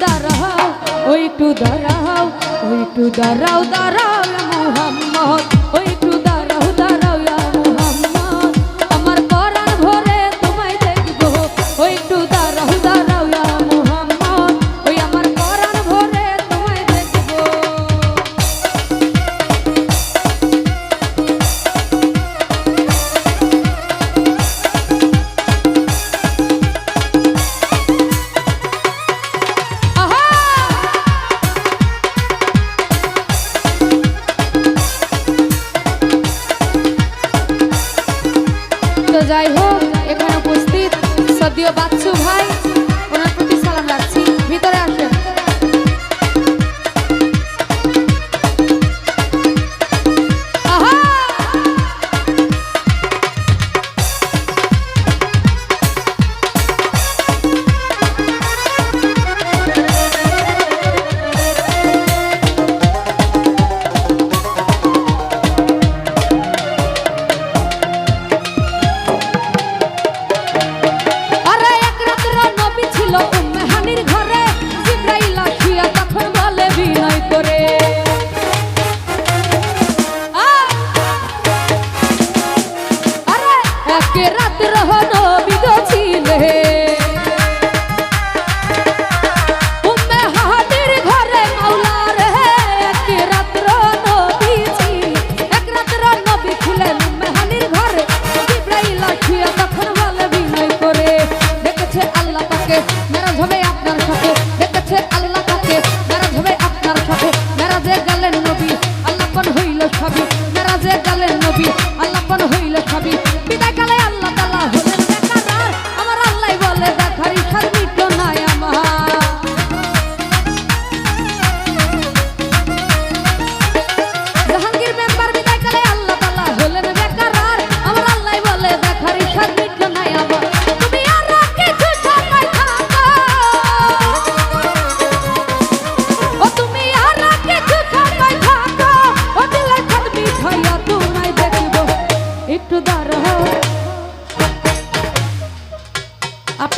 দাঁড়াও ওই একটু দাঁড়াও ওই একটু দাঁড়াও দাঁড়াও মোহাম্মদ ওই একটু যাই হোক এখানে উপস্থিত সদ্য বাচ্চু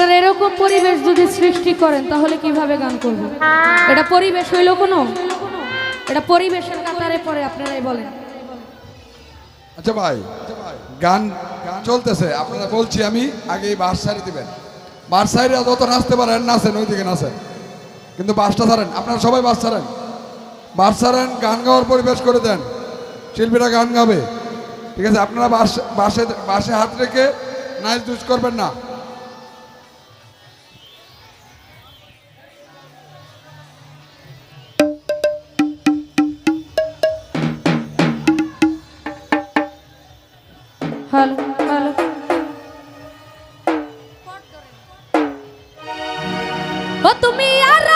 আপনারা এরকম পরিবেশ যদি সৃষ্টি করেন, তাহলে কীভাবে গান করব এটা পরিবেশ হইল কোনো? এটা পরিবেশের কাতারে পরে আপনারাই বলেন। আচ্ছা ভাই, গান চলতেছে, আপনারা বলছি আমি আগে বাস সারি দিবেন। বাস সাইডে যত নাচতে পারেন, নাচেন ওই দিকে নাচেন। কিন্তু বাসটা ছাড়েন, আপনারা সবাই বাস ছাড়েন। বাস ছাড়েন, গান গাওয়ার পরিবেশ করে দেন। শিল্পীরা গান গাবে। ঠিক আছে, আপনারা বাস বাসে বাসে হাত রেখে নাচ দুজ করবেন না। হ্যালো ভালো ও তুমি আর